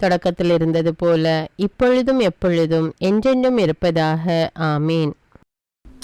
தொடக்கத்தில் இருந்தது போல இப்பொழுதும் எப்பொழுதும் என்றென்றும் இருப்பதாக. ஆமீன்.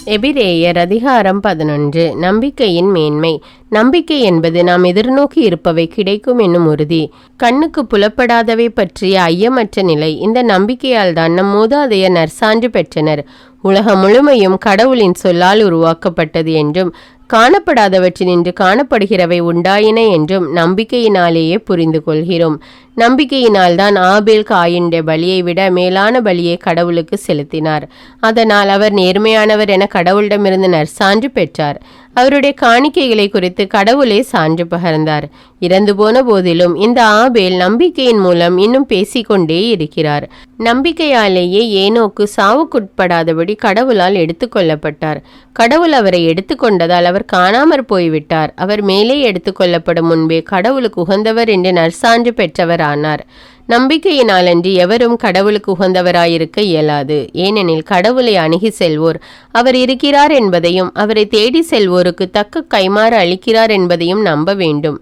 எபிரேயர் அதிகாரம் பதினொன்று. நம்பிக்கையின் மேன்மை. நம்பிக்கை என்பது நாம் எதிர்நோக்கி இருப்பவை கிடைக்கும் என்னும் உறுதி. கண்ணுக்கு புலப்படாதவை பற்றிய ஐயமற்ற நிலை. இந்த நம்பிக்கையால் தான் நம் மூதாதையர் நற்சான்று பெற்றனர். உலகம் முழுமையும் கடவுளின் சொல்லால் உருவாக்கப்பட்டது என்றும் காணப்படாதவற்றினின்று காணப்படுகிறவை உண்டாயின என்றும் நம்பிக்கையினாலேயே புரிந்து கொள்கிறோம். நம்பிக்கையினால் தான் ஆபேல் காயின்ற பலியை விட மேலான பலியை கடவுளுக்கு செலுத்தினார். அதனால் அவர் நேர்மையானவர் என கடவுளிடமிருந்து நற்சான்று பெற்றார். அவருடைய காணிக்கைகளை குறித்து கடவுளே சான்று பகர்ந்தார். இறந்து போன போதிலும் இந்த ஆபேல் நம்பிக்கையின் மூலம் இன்னும் பேசிக்கொண்டே இருக்கிறார். நம்பிக்கையாலேயே ஏனோக்கு சாவுக்குட்படாதபடி கடவுளால் எடுத்துக்கொள்ளப்பட்டார் கடவுள் அவரை எடுத்துக்கொண்டதால் அவர் காணாமற் போய்விட்டார். அவர் மேலே எடுத்துக்கொள்ளப்படும் முன்பே கடவுளுக்கு உகந்தவர் என்று நற்சான்று பெற்றவர் ஆனார் நம்பிக்கையினாலன்றி எவரும் கடவுளுக்கு உகந்தவராயிருக்க இயலாது. ஏனெனில் கடவுளை அணுகி செல்வோர் அவர் இருக்கிறார் என்பதையும் அவரை தேடி செல்வோருக்கு தக்க கைமாறு அளிக்கிறார் என்பதையும் நம்ப வேண்டும்.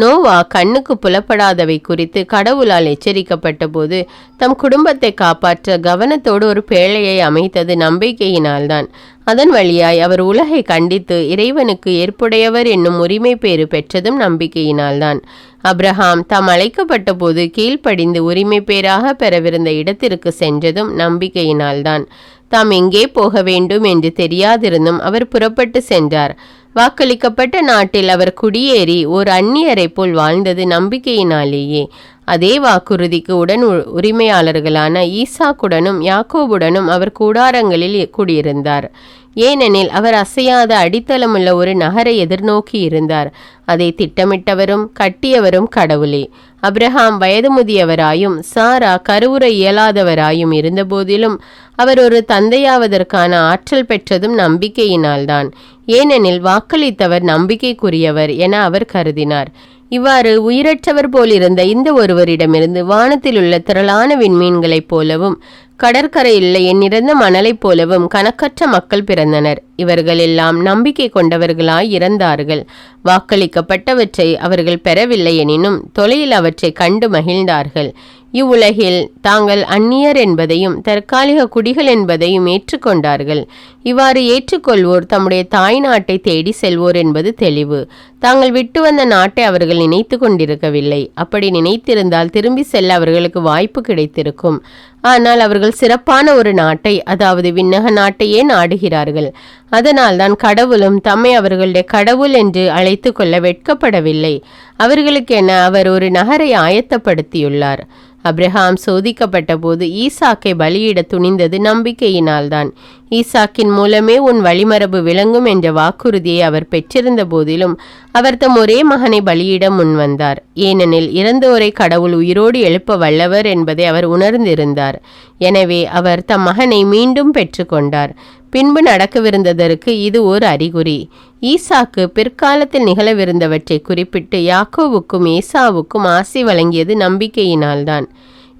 நோவா கண்ணுக்கு புலப்படாதவை குறித்து கடவுளால் எச்சரிக்கப்பட்ட போது தம் குடும்பத்தை காப்பாற்ற கவனத்தோடு ஒரு பேழையை அமைத்தது நம்பிக்கையினால்தான். அதன் வழியாய் அவர் உலகை கண்டித்து இறைவனுக்கு ஏற்புடையவர் என்னும் உரிமை பேறு பெற்றதும் நம்பிக்கையினால்தான். அப்ரஹாம் தாம் அழைக்கப்பட்ட போது கீழ்ப்படிந்து உரிமை பேராக பெறவிருந்த இடத்திற்கு சென்றதும் நம்பிக்கையினால்தான். தாம் எங்கே போக வேண்டும் என்று தெரியாதிருந்தும் அவர் புறப்பட்டு சென்றார். வாக்களிக்கப்பட்ட நாட்டில் அவர் குடியேறி ஓர் அந்நியரை போல் வாழ்ந்தது நம்பிக்கையினாலேயே. அதே வாக்குறுதிக்கு உடன் உ- உரிமையாளர்களான ஈசாக்குடனும் யாக்கோபுடனும் அவர் கூடாரங்களில் குடியிருந்தார். ஏனெனில் அவர் அசையாத அடித்தளமுள்ள ஒரு நகரை எதிர்நோக்கி இருந்தார். அதை திட்டமிட்டவரும் கட்டியவரும் கடவுளே. அப்ரஹாம் வயது முதியவராயும் சாரா கருவுற இயலாதவராயும் இருந்தபோதிலும் அவர் ஒரு தந்தையாவதற்கான ஆற்றல் பெற்றதும் நம்பிக்கையினால்தான். ஏனெனில் வாக்களித்தவர் நம்பிக்கைக்குரியவர் என அவர் கருதினார். இவ்வாறு உயிரற்றவர் போலிருந்த இந்த ஒருவரிடமிருந்து வானத்தில் உள்ள திரளான விண்மீன்களைப் போலவும் கடற்கரையில் எண்ணிறந்த மணலைப் போலவும் கணக்கற்ற மக்கள் பிறந்தனர். இவர்கள் எல்லாம் நம்பிக்கை கொண்டவர்களாய் இறந்தார்கள். வாக்களிக்கப்பட்டவற்றை அவர்கள் பெறவில்லை எனினும் தொலையில் அவற்றை கண்டு மகிழ்ந்தார்கள். இவ்வுலகில் தாங்கள் அந்நியர் என்பதையும் தற்காலிக குடிகள் என்பதையும் ஏற்றுக்கொண்டார்கள். இவ்வாறு ஏற்றுக்கொள்வோர் தம்முடைய தாய் நாட்டை தேடி செல்வோர் என்பது தெளிவு. தாங்கள் விட்டு வந்த நாட்டை அவர்கள் நினைத்து கொண்டிருக்கவில்லை. அப்படி நினைத்திருந்தால் திரும்பி செல்ல அவர்களுக்கு வாய்ப்பு கிடைத்திருக்கும். ஆனால் அவர்கள் சிறப்பான ஒரு நாட்டை அதாவது விண்ணக நாட்டையே நாடுகிறார்கள். அதனால்தான் கடவுளும் தம்மை அவர்களுடைய கடவுள் என்று அழைத்து கொள்ள வெட்கப்படவில்லை. அவர்களுக்கென அவர் ஒரு நகரை ஆயத்தப்படுத்தியுள்ளார். அப்ரஹாம் சோதிக்கப்பட்ட போது ஈசாக்கை பலியிட துணிந்தது நம்பிக்கையினால்தான். ஈசாக்கின் மூலமே உன் வழிமரபு விளங்கும் என்ற வாக்குறுதியை அவர் பெற்றிருந்த போதிலும் அவர் தம் ஒரே மகனை பலியிட முன்வந்தார் ஏனெனில் இறந்தோரை கடவுள் உயிரோடு எழுப்ப வல்லவர் என்பதை அவர் உணர்ந்திருந்தார். எனவே அவர் தம் மகனை மீண்டும் பெற்றுக்கொண்டார் பின்பு நடக்கவிருந்ததற்கு இது ஒரு அறிகுறி. ஈசாக்கு பிற்காலத்தில் நிகழவிருந்தவற்றை குறிப்பிட்டு யாக்கோவுக்கும் ஏசாவுக்கும் ஆசி வழங்கியது நம்பிக்கையினால்தான்.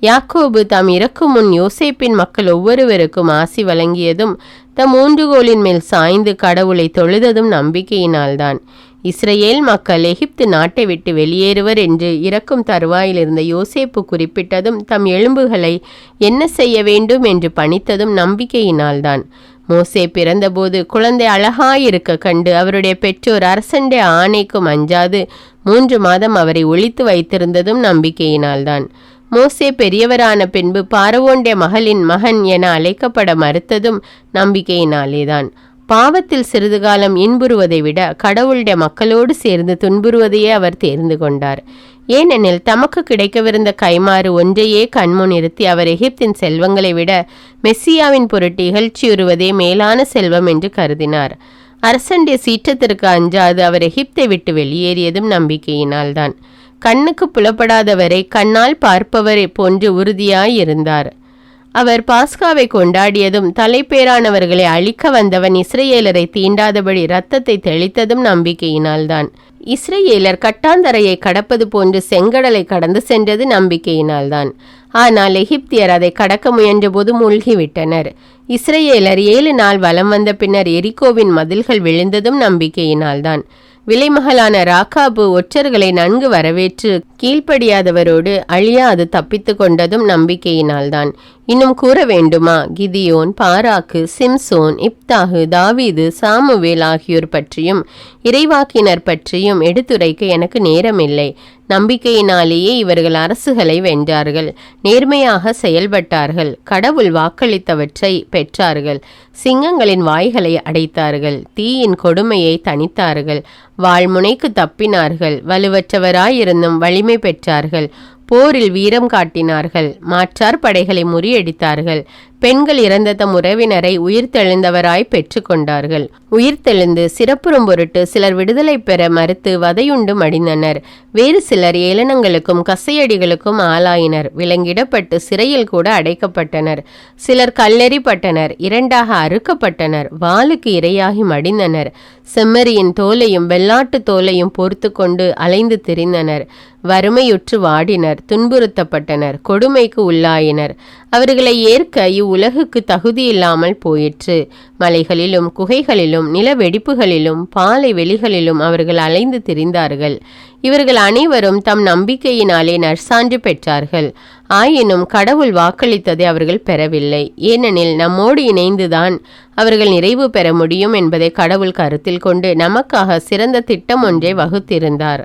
யாக்கோபு தாம் இறக்கும் முன் யோசேப்பின் மக்கள் ஒவ்வொருவருக்கும் ஆசி வழங்கியதும் தம் ஊன்றுகோலின் மேல் சாய்ந்து கடவுளை தொழுததும் நம்பிக்கையினால்தான். இஸ்ரேல் மக்கள் எகிப்து நாட்டை விட்டு வெளியேறுவர் என்று இறக்கும் தருவாயில் இருந்த யோசேப்பு குறிப்பிட்டதும் தம் எலும்புகளை என்ன செய்ய வேண்டும் என்று பணித்ததும் நம்பிக்கையினால்தான். மோசே பிறந்தபோது குழந்தை அழகாயிருக்க கண்டு அவருடைய பெற்றோர் அரசண்டே ஆணைக்கும் அஞ்சாது மூன்று மாதம் அவரை ஒழித்து வைத்திருந்ததும் நம்பிக்கையினால்தான். மோசே பெரியவரான பின்பு பாரவோண்டே மகளின் மகன் என அழைக்கப்பட மறுத்ததும் நம்பிக்கையினாலேதான். பாவத்தில் சிறிது காலம் இன்புறுவதை விட கடவுளுடைய மக்களோடு சேர்ந்து துன்புறுவதையே அவர் தேர்ந்து கொண்டார். ஏனெனில் தமக்கு கிடைக்கவிருந்த கைமாறு ஒன்றையே கண்முன் நிறுத்தி அவர் எகிப்தின் செல்வங்களை விட மெஸ்ஸியாவின் பொருட்டு இகழ்ச்சியுறுவதே மேலான செல்வம் என்று கருதினார். அரசனுடைய சீற்றத்திற்கு அஞ்சாது அவர் எகிப்தை விட்டு வெளியேறியதும் நம்பிக்கையினால்தான். கண்ணுக்கு புலப்படாதவரை கண்ணால் பார்ப்பவரை போன்று உறுதியாயிருந்தார். அவர் பாஸ்காவை கொண்டாடியதும் தலைப்பேரானவர்களை அழிக்க வந்தவன் இஸ்ரேலரை தீண்டாதபடி இரத்தத்தை தெளித்ததும் நம்பிக்கையினால்தான். இஸ்ரேலர் கட்டாந்தரையை கடப்பது போன்று செங்கடலை கடந்து சென்றது நம்பிக்கையினால்தான். ஆனால் எகிப்தியர் அதை கடக்க முயன்றபோது மூழ்கிவிட்டனர். இஸ்ரேலர் ஏழு நாள் வலம் வந்த பின்னர் எரிகோவின் மதில்கள் விழுந்ததும் நம்பிக்கையினால்தான். விலைமகளான ராக்காபு ஒற்றர்களை நன்கு வரவேற்று கீழ்ப்படியாதவரோடு அழியாது தப்பித்து கொண்டதும் நம்பிக்கையினால்தான். இன்னும் கூற வேண்டுமா? கிதியோன் பாராக்கு சிம்சோன் இப்தாகு தாவீது சாமுவேல் ஆகியோர் பற்றியும் இறைவாக்கினர் பற்றியும் எடுத்துரைக்க எனக்கு நேரமில்லை. நம்பிக்கையினாலேயே இவர்கள் அரசுகளை வென்றார்கள். நேர்மையாக செயல்பட்டார்கள். கடவுள் வாக்களித்தவற்றை பெற்றார்கள். சிங்கங்களின் வாய்களை அடைத்தார்கள். தீயின் கொடுமையை தணித்தார்கள். வாழ்முனைக்கு தப்பினார்கள். வலுவற்றவராயிருந்தும் வலிமை பெற்றார்கள். போரில் வீரம் காட்டினார்கள். மாற்றார் படைகளை முறியடித்தார்கள். பெண்கள் இறந்த தம் உறவினரை உயிர்த்தெழுந்தவராய் பெற்றுக்கொண்டார்கள் உயிர்த்தெழுந்து சிறப்புறும் பொருட்டு சிலர் விடுதலை பெற மறுத்து வதையுண்டு மடிந்தனர் வேறு சிலர் ஏளனங்களுக்கும் கசையடிகளுக்கும் ஆளாயினர். விலங்கிடப்பட்டு சிறையில் கூட அடைக்கப்பட்டனர். சிலர் கல்லெறிப்பட்டனர். இரண்டாக அறுக்கப்பட்டனர். வாளுக்கு இரையாகி மடிந்தனர். செம்மறியின் தோலையும் வெள்ளாட்டு தோலையும் பொறுத்து கொண்டு அலைந்து திரிந்தனர். வறுமையுற்று வாடினர் துன்புறுத்தப்பட்டனர் கொடுமைக்கு உள்ளாயினர். அவர்களை ஏற்க இவ்வுலகுக்கு தகுதியில்லாமல் போயிற்று. மலைகளிலும் குகைகளிலும் நில வெடிப்புகளிலும் பாலை வெளிகளிலும் அவர்கள் அலைந்து திரிந்தார்கள். இவர்கள் அனைவரும் தம் நம்பிக்கையினாலே நற்சான்று பெற்றார்கள். ஆயினும் கடவுள் வாக்களித்ததை அவர்கள் பெறவில்லை. ஏனெனில் நம்மோடு இணைந்துதான் அவர்கள் நிறைவு பெற முடியும் என்பதை கடவுள் கருத்தில் கொண்டு நமக்காக சிறந்த திட்டம் ஒன்றை வகுத்திருந்தார்.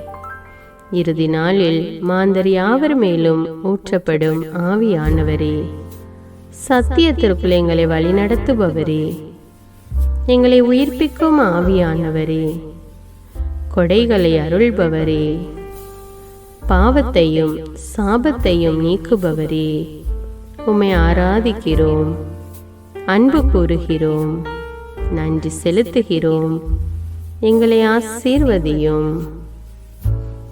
இறுதி நாளில் மாந்தர் யாவர் மேலும் ஊற்றப்படும் ஆவியானவரே. சத்தியத்திற்குள் எங்களை வழிநடத்துபவரே எங்களை உயிர்ப்பிக்கும் ஆவியானவரே. கொடைகளை அருள்பவரே. பாவத்தையும் சாபத்தையும் நீக்குபவரே. உம்மை ஆராதிக்கிறோம். அன்பு கூறுகிறோம். நன்றி செலுத்துகிறோம். எங்களை ஆசீர்வதியும்.